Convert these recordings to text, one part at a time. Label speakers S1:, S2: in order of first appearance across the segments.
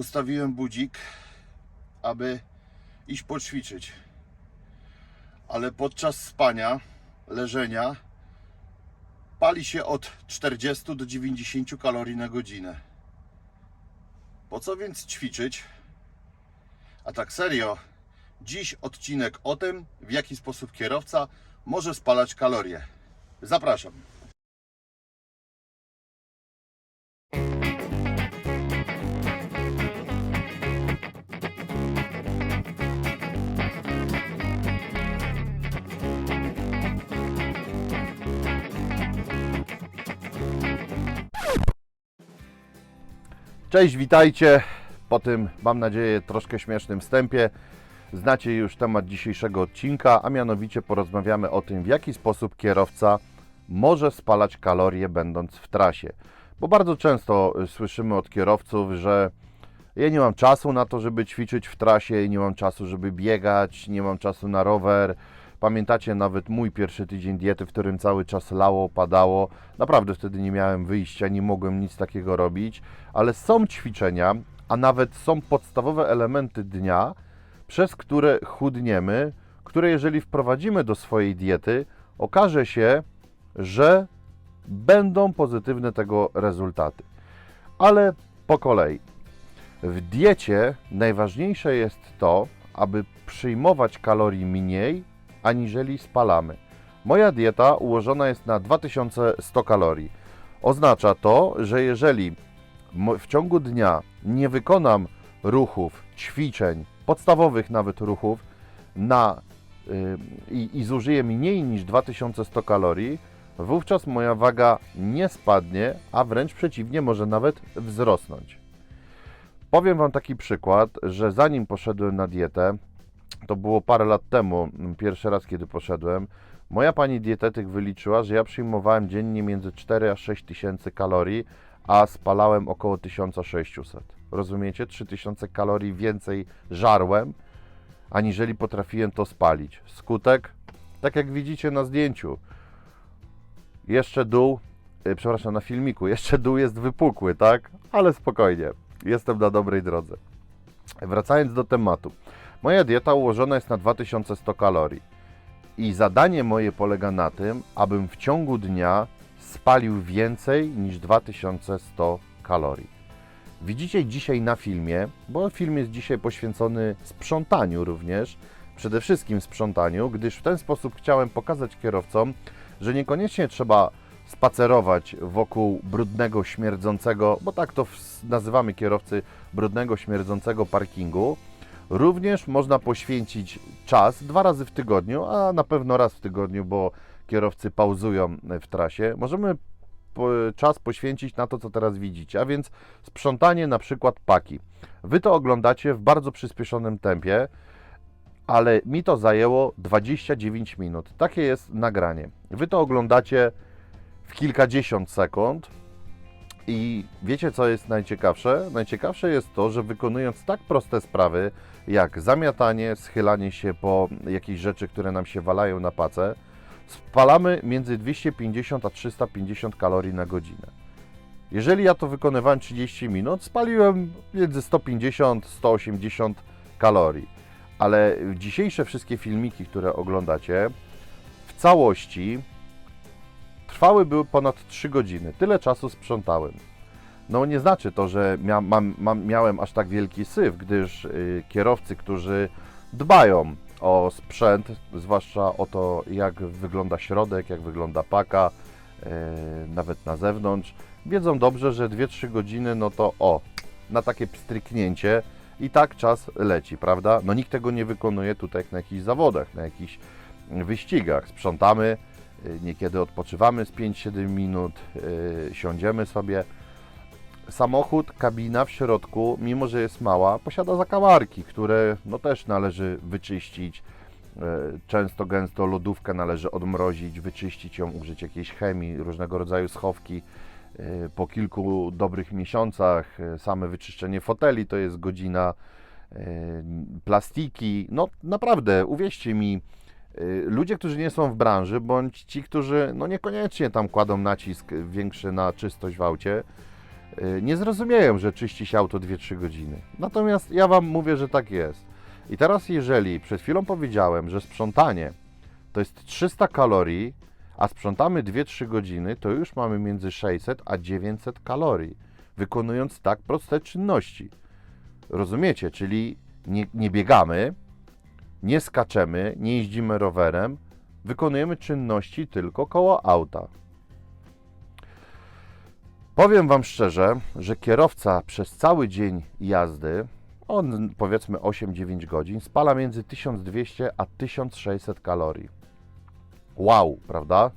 S1: ustawiłem budzik, aby iść poćwiczyć. Ale podczas spania, leżenia, pali się od 40 do 90 kalorii na godzinę. Po co więc ćwiczyć? A tak serio, dziś odcinek o tym, w jaki sposób kierowca może spalać kalorie. Zapraszam. Cześć, witajcie. Po tym, mam nadzieję, troszkę śmiesznym wstępie znacie już temat dzisiejszego odcinka, a mianowicie porozmawiamy o tym, w jaki sposób kierowca może spalać kalorie będąc w trasie. Bo bardzo często y, słyszymy od kierowców, że ja nie mam czasu na to, żeby ćwiczyć w trasie, nie mam czasu, żeby biegać, nie mam czasu na rower. Pamiętacie nawet mój pierwszy tydzień diety, w którym cały czas lało, padało. Naprawdę wtedy nie miałem wyjścia, nie mogłem nic takiego robić, ale są ćwiczenia, a nawet są podstawowe elementy dnia, przez które chudniemy, które jeżeli wprowadzimy do swojej diety, okaże się, że będą pozytywne tego rezultaty. Ale po kolei. W diecie najważniejsze jest to, aby przyjmować kalorii mniej, aniżeli spalamy. Moja dieta ułożona jest na 2100 kalorii. Oznacza to, że jeżeli w ciągu dnia nie wykonam ruchów, ćwiczeń, podstawowych nawet ruchów na, y, i, i zużyję mniej niż 2100 kalorii, wówczas moja waga nie spadnie, a wręcz przeciwnie, może nawet wzrosnąć. Powiem Wam taki przykład, że zanim poszedłem na dietę, to było parę lat temu, pierwszy raz kiedy poszedłem, moja pani dietetyk wyliczyła, że ja przyjmowałem dziennie między 4 a 6 tysięcy kalorii, a spalałem około 1600. Rozumiecie? 3000 kalorii więcej żarłem, aniżeli potrafiłem to spalić. Skutek? Tak jak widzicie na zdjęciu. Jeszcze dół, y, przepraszam, na filmiku, jeszcze dół jest wypukły, tak? Ale spokojnie, jestem na dobrej drodze. Wracając do tematu. Moja dieta ułożona jest na 2100 kalorii. I zadanie moje polega na tym, abym w ciągu dnia spalił więcej niż 2100 kalorii. Widzicie dzisiaj na filmie, bo film jest dzisiaj poświęcony sprzątaniu również, przede wszystkim sprzątaniu, gdyż w ten sposób chciałem pokazać kierowcom, że niekoniecznie trzeba spacerować wokół brudnego, śmierdzącego, bo tak to nazywamy kierowcy, brudnego, śmierdzącego parkingu. Również można poświęcić czas dwa razy w tygodniu, a na pewno raz w tygodniu, bo kierowcy pauzują w trasie. Możemy czas poświęcić na to, co teraz widzicie, a więc sprzątanie na przykład paki. Wy to oglądacie w bardzo przyspieszonym tempie, ale mi to zajęło 29 minut. Takie jest nagranie. Wy to oglądacie w kilkadziesiąt sekund. I wiecie, co jest najciekawsze? Najciekawsze jest to, że wykonując tak proste sprawy, jak zamiatanie, schylanie się po jakieś rzeczy, które nam się walają na pacę, spalamy między 250 a 350 kalorii na godzinę. Jeżeli ja to wykonywałem 30 minut, spaliłem między 150 180 kalorii. Ale dzisiejsze wszystkie filmiki, które oglądacie, w całości trwały były ponad 3 godziny. Tyle czasu sprzątałem. No nie znaczy to, że mia, mam, mam, miałem aż tak wielki syf, gdyż y, kierowcy, którzy dbają o sprzęt, zwłaszcza o to, jak wygląda środek, jak wygląda paka, y, nawet na zewnątrz, wiedzą dobrze, że 2-3 godziny, no to o, na takie pstryknięcie i tak czas leci, prawda? No nikt tego nie wykonuje tutaj na jakichś zawodach, na jakichś wyścigach. Sprzątamy, niekiedy odpoczywamy z 5-7 minut, y, siądziemy sobie. Samochód, kabina w środku, mimo że jest mała, posiada zakamarki, które no też należy wyczyścić. E, Często, gęsto lodówkę należy odmrozić, wyczyścić ją, użyć jakiejś chemii, różnego rodzaju schowki. Po kilku dobrych miesiącach same wyczyszczenie foteli to jest godzina, plastiki. No naprawdę, uwierzcie mi, ludzie, którzy nie są w branży, bądź ci, którzy no niekoniecznie tam kładą nacisk większy na czystość w aucie, y, nie zrozumieją, że czyści się auto 2-3 godziny. Natomiast ja Wam mówię, że tak jest. I teraz jeżeli przed chwilą powiedziałem, że sprzątanie to jest 300 kalorii, a sprzątamy 2-3 godziny, to już mamy między 600 a 900 kalorii, wykonując tak proste czynności. Rozumiecie? Czyli nie, nie biegamy, nie skaczemy, nie jeździmy rowerem, wykonujemy czynności tylko koło auta. Powiem Wam szczerze, że kierowca przez cały dzień jazdy, on powiedzmy 8-9 godzin, spala między 1200 a 1600 kalorii. Wow, prawda?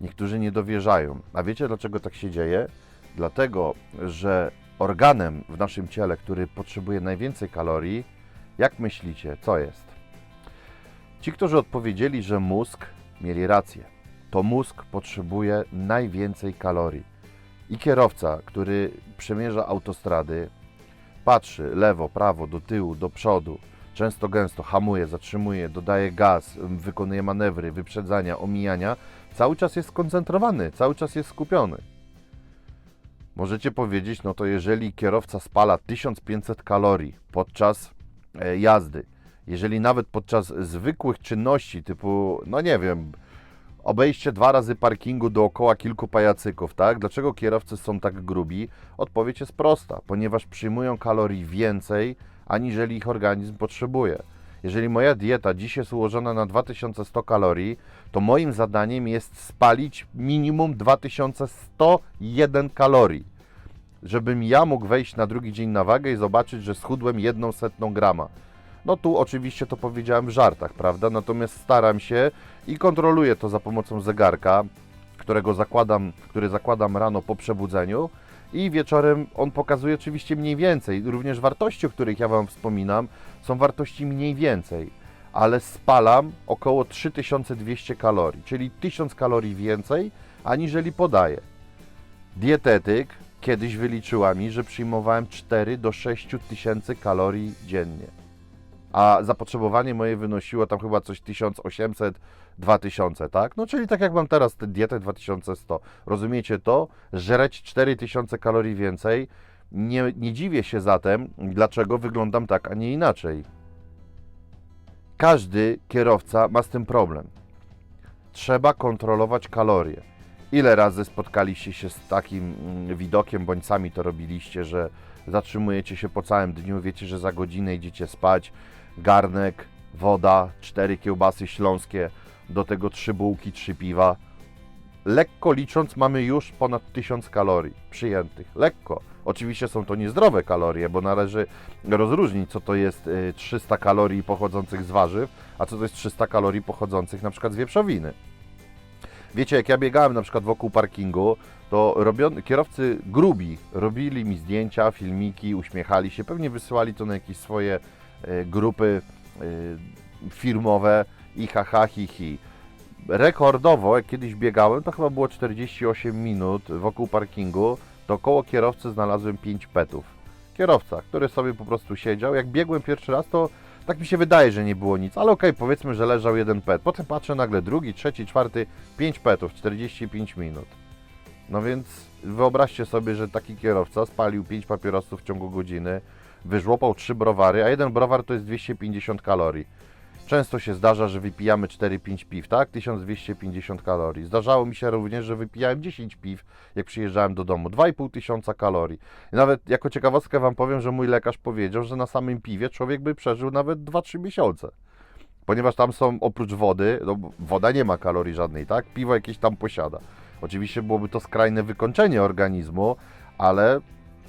S1: Niektórzy nie dowierzają. A wiecie dlaczego tak się dzieje? Dlatego, że organem w naszym ciele, który potrzebuje najwięcej kalorii, jak myślicie, co jest? Ci, którzy odpowiedzieli, że mózg, mieli rację. To mózg potrzebuje najwięcej kalorii. I kierowca, który przemierza autostrady, patrzy lewo, prawo, do tyłu, do przodu, często gęsto hamuje, zatrzymuje, dodaje gaz, wykonuje manewry, wyprzedzania, omijania, cały czas jest skoncentrowany, cały czas jest skupiony. Możecie powiedzieć, no to jeżeli kierowca spala 1500 kalorii podczas e, jazdy, jeżeli nawet podczas zwykłych czynności typu, no nie wiem, obejście dwa razy parkingu dookoła kilku pajacyków, tak? Dlaczego kierowcy są tak grubi? Odpowiedź jest prosta, ponieważ przyjmują kalorii więcej, aniżeli ich organizm potrzebuje. Jeżeli moja dieta dziś jest ułożona na 2100 kalorii, to moim zadaniem jest spalić minimum 2101 kalorii, żebym ja mógł wejść na drugi dzień na wagę i zobaczyć, że schudłem jedną setną grama. No tu oczywiście to powiedziałem w żartach, prawda? Natomiast staram się i kontroluję to za pomocą zegarka, którego zakładam, który zakładam rano po przebudzeniu i wieczorem on pokazuje oczywiście mniej więcej. Również wartości, o których ja Wam wspominam, są wartości mniej więcej, ale spalam około 3200 kalorii, czyli 1000 kalorii więcej, aniżeli podaję. Dietetyk kiedyś wyliczyła mi, że przyjmowałem 4 do 6 tysięcy kalorii dziennie a zapotrzebowanie moje wynosiło tam chyba coś 1800, 2000, tak? No czyli tak jak mam teraz tę dietę 2100. Rozumiecie to? Żreć 4000 kalorii więcej. Nie, nie dziwię się zatem, dlaczego wyglądam tak, a nie inaczej. Każdy kierowca ma z tym problem. Trzeba kontrolować kalorie. Ile razy spotkaliście się z takim mm, widokiem, bądź sami to robiliście, że zatrzymujecie się po całym dniu, wiecie, że za godzinę idziecie spać, garnek, woda, cztery kiełbasy śląskie, do tego trzy bułki, trzy piwa. Lekko licząc mamy już ponad 1000 kalorii przyjętych. Lekko. Oczywiście są to niezdrowe kalorie, bo należy rozróżnić, co to jest y, 300 kalorii pochodzących z warzyw, a co to jest 300 kalorii pochodzących na przykład z wieprzowiny. Wiecie, jak ja biegałem na przykład wokół parkingu, to robion, kierowcy grubi robili mi zdjęcia, filmiki, uśmiechali się, pewnie wysyłali to na jakieś swoje grupy e, firmowe i haha, hi, hi. Rekordowo, jak kiedyś biegałem, to chyba było 48 minut wokół parkingu, to koło kierowcy znalazłem 5 petów. Kierowca, który sobie po prostu siedział. Jak biegłem pierwszy raz, to tak mi się wydaje, że nie było nic, ale okej, powiedzmy, że leżał jeden pet. Potem patrzę nagle drugi, trzeci, czwarty, 5 petów, 45 minut. No więc wyobraźcie sobie, że taki kierowca spalił 5 papierosów w ciągu godziny, wyżłopał 3 browary, a jeden browar to jest 250 kalorii. Często się zdarza, że wypijamy 4-5 piw, tak? 1250 kalorii. Zdarzało mi się również, że wypijałem 10 piw, jak przyjeżdżałem do domu. 2,5 tysiąca kalorii. I nawet jako ciekawostkę Wam powiem, że mój lekarz powiedział, że na samym piwie człowiek by przeżył nawet 2-3 miesiące. Ponieważ tam są oprócz wody, no woda nie ma kalorii żadnej, tak? Piwo jakieś tam posiada. Oczywiście byłoby to skrajne wykończenie organizmu, ale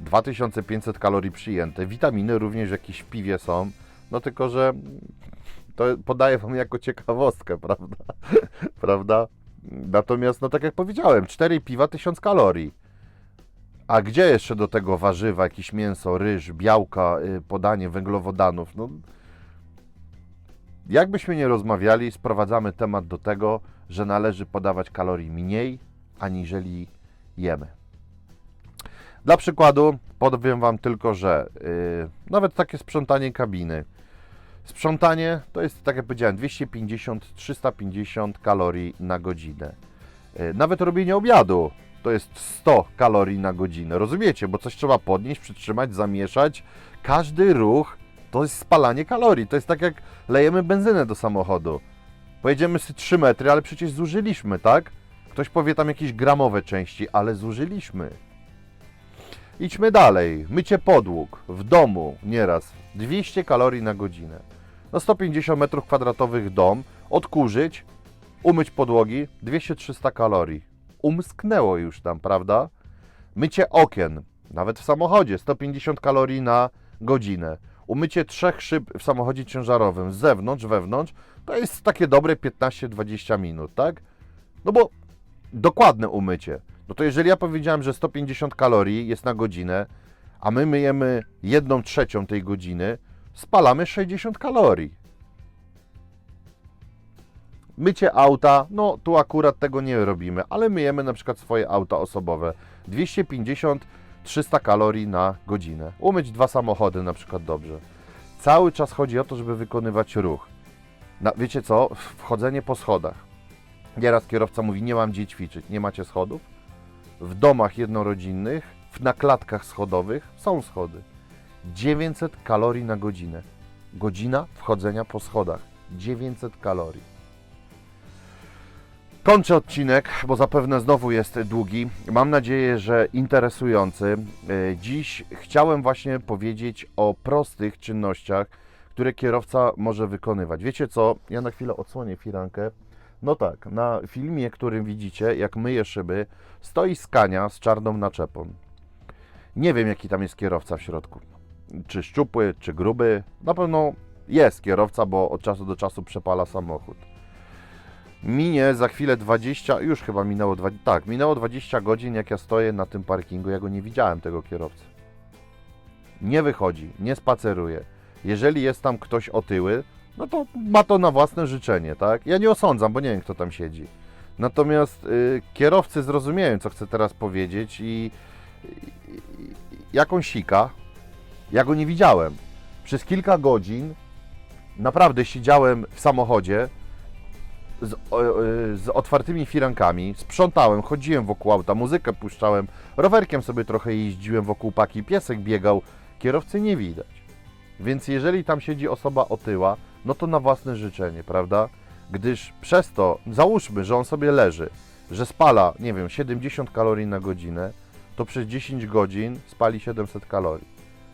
S1: 2500 kalorii przyjęte. Witaminy również jakieś w piwie są. No tylko, że to podaję Wam jako ciekawostkę, prawda? prawda? Natomiast, no tak jak powiedziałem, 4 piwa 1000 kalorii. A gdzie jeszcze do tego warzywa, jakieś mięso, ryż, białka, y, podanie węglowodanów? No, jakbyśmy nie rozmawiali, sprowadzamy temat do tego, że należy podawać kalorii mniej, aniżeli jemy. Dla przykładu powiem Wam tylko, że yy, nawet takie sprzątanie kabiny. Sprzątanie to jest, tak jak powiedziałem, 250-350 kalorii na godzinę. Yy, nawet robienie obiadu to jest 100 kalorii na godzinę. Rozumiecie? Bo coś trzeba podnieść, przytrzymać, zamieszać. Każdy ruch to jest spalanie kalorii. To jest tak jak lejemy benzynę do samochodu. Pojedziemy sobie 3 metry, ale przecież zużyliśmy, tak? Ktoś powie tam jakieś gramowe części, ale zużyliśmy. Idźmy dalej. Mycie podłóg w domu nieraz 200 kalorii na godzinę. No 150 metrów kwadratowych dom, odkurzyć, umyć podłogi 200-300 kalorii. Umsknęło już tam, prawda? Mycie okien, nawet w samochodzie 150 kalorii na godzinę. Umycie trzech szyb w samochodzie ciężarowym z zewnątrz, wewnątrz, to jest takie dobre 15-20 minut, tak? No bo dokładne umycie. No to jeżeli ja powiedziałem, że 150 kalorii jest na godzinę, a my myjemy jedną trzecią tej godziny, spalamy 60 kalorii. Mycie auta, no tu akurat tego nie robimy, ale myjemy na przykład swoje auta osobowe. 250-300 kalorii na godzinę. Umyć dwa samochody na przykład dobrze. Cały czas chodzi o to, żeby wykonywać ruch. Na, wiecie co? Wchodzenie po schodach. Nieraz kierowca mówi, nie mam gdzie ćwiczyć. Nie macie schodów? W domach jednorodzinnych, na klatkach schodowych są schody. 900 kalorii na godzinę. Godzina wchodzenia po schodach. 900 kalorii. Kończę odcinek, bo zapewne znowu jest długi. Mam nadzieję, że interesujący. E, Dziś chciałem właśnie powiedzieć o prostych czynnościach, które kierowca może wykonywać. Wiecie co? Ja na chwilę odsłonię firankę. No tak, na filmie, którym widzicie, jak myję szyby, stoi skania z czarną naczepą. Nie wiem, jaki tam jest kierowca w środku. Czy szczupły, czy gruby. Na pewno jest kierowca, bo od czasu do czasu przepala samochód. Minie za chwilę 20, już chyba minęło 20, tak, minęło 20 godzin, jak ja stoję na tym parkingu, ja go nie widziałem, tego kierowcy. Nie wychodzi, nie spaceruje. Jeżeli jest tam ktoś otyły, no to ma to na własne życzenie, tak? Ja nie osądzam, bo nie wiem, kto tam siedzi. Natomiast y, kierowcy zrozumieją, co chcę teraz powiedzieć i, i, i jak on sika, ja go nie widziałem. Przez kilka godzin naprawdę siedziałem w samochodzie, z, o, y, z otwartymi firankami, sprzątałem, chodziłem wokół auta, muzykę puszczałem, rowerkiem sobie trochę jeździłem wokół paki, piesek biegał, kierowcy nie widać. Więc jeżeli tam siedzi osoba otyła, no to na własne życzenie, prawda? Gdyż przez to, załóżmy, że on sobie leży, że spala, nie wiem, 70 kalorii na godzinę, to przez 10 godzin spali 700 kalorii.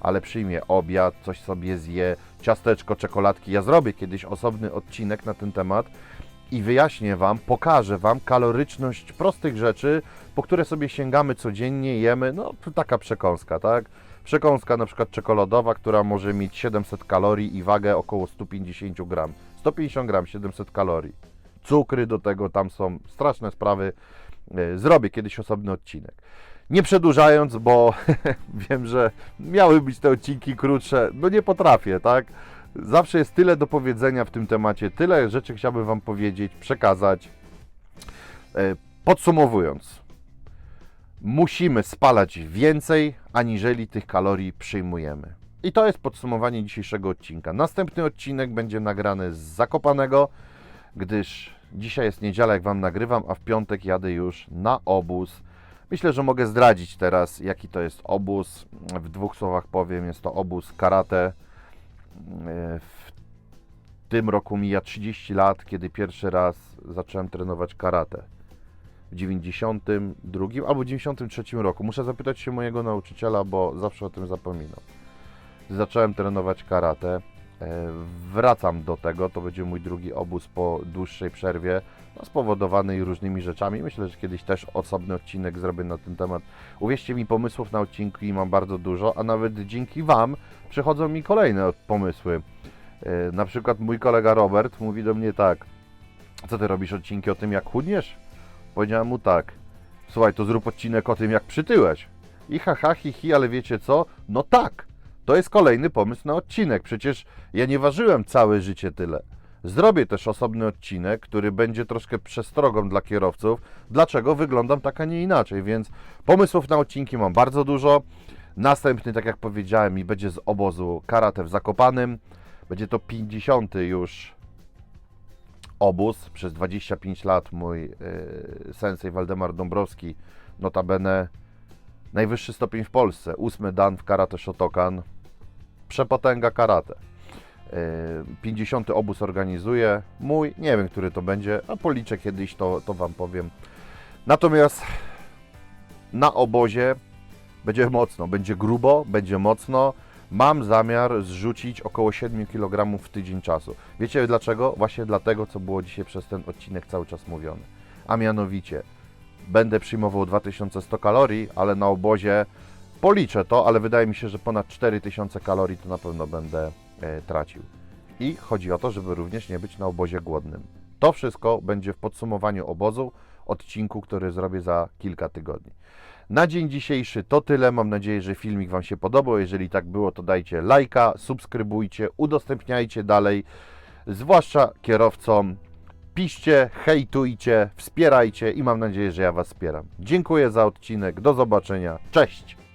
S1: Ale przyjmie obiad, coś sobie zje, ciasteczko, czekoladki. Ja zrobię kiedyś osobny odcinek na ten temat, i wyjaśnię Wam, pokażę Wam kaloryczność prostych rzeczy, po które sobie sięgamy codziennie, jemy, no taka przekąska, tak? Przekąska na przykład czekoladowa, która może mieć 700 kalorii i wagę około 150 gram. 150 gram, 700 kalorii. Cukry do tego, tam są straszne sprawy. E, Zrobię kiedyś osobny odcinek. Nie przedłużając, bo wiem, że miały być te odcinki krótsze, no nie potrafię, tak? Zawsze jest tyle do powiedzenia w tym temacie, tyle rzeczy chciałbym Wam powiedzieć, przekazać. E, Podsumowując, musimy spalać więcej, aniżeli tych kalorii przyjmujemy. I to jest podsumowanie dzisiejszego odcinka. Następny odcinek będzie nagrany z Zakopanego, gdyż dzisiaj jest niedziela, jak Wam nagrywam, a w piątek jadę już na obóz. Myślę, że mogę zdradzić teraz, jaki to jest obóz. W dwóch słowach powiem, jest to obóz karate. W tym roku mija 30 lat, kiedy pierwszy raz zacząłem trenować karate. W 92 albo 93 roku. Muszę zapytać się mojego nauczyciela, bo zawsze o tym zapominam. Zacząłem trenować karate. E, Wracam do tego, to będzie mój drugi obóz po dłuższej przerwie, no, spowodowanej różnymi rzeczami. Myślę, że kiedyś też osobny odcinek zrobię na ten temat. Uwierzcie mi, pomysłów na odcinki mam bardzo dużo, a nawet dzięki Wam przychodzą mi kolejne pomysły. E, Na przykład mój kolega Robert mówi do mnie tak, co ty robisz odcinki o tym, jak chudniesz? Powiedziałem mu tak, słuchaj, to zrób odcinek o tym, jak przytyłeś. I haha, hi, hi, ale wiecie co? No tak, to jest kolejny pomysł na odcinek. Przecież ja nie ważyłem całe życie tyle. Zrobię też osobny odcinek, który będzie troszkę przestrogą dla kierowców, dlaczego wyglądam tak, a nie inaczej. Więc pomysłów na odcinki mam bardzo dużo. Następny, tak jak powiedziałem, i będzie z obozu karate w Zakopanym. Będzie to 50 już obóz. Przez 25 lat mój yy, sensei Waldemar Dąbrowski, notabene najwyższy stopień w Polsce, ósmy dan w karate Shotokan, przepotęga karate. Yy, 50 obóz organizuje, mój, nie wiem, który to będzie, a policzę kiedyś, to, to Wam powiem. Natomiast na obozie będzie mocno, będzie grubo, będzie mocno. Mam zamiar zrzucić około 7 kg w tydzień czasu. Wiecie dlaczego? Właśnie dlatego, co było dzisiaj przez ten odcinek cały czas mówione. A mianowicie, będę przyjmował 2100 kalorii, ale na obozie policzę to, ale wydaje mi się, że ponad 4000 kalorii to na pewno będę e, tracił. I chodzi o to, żeby również nie być na obozie głodnym. To wszystko będzie w podsumowaniu obozu, odcinku, który zrobię za kilka tygodni. Na dzień dzisiejszy to tyle. Mam nadzieję, że filmik Wam się podobał. Jeżeli tak było, to dajcie lajka, subskrybujcie, udostępniajcie dalej, zwłaszcza kierowcom. Piszcie, hejtujcie, wspierajcie i mam nadzieję, że ja Was wspieram. Dziękuję za odcinek. Do zobaczenia. Cześć!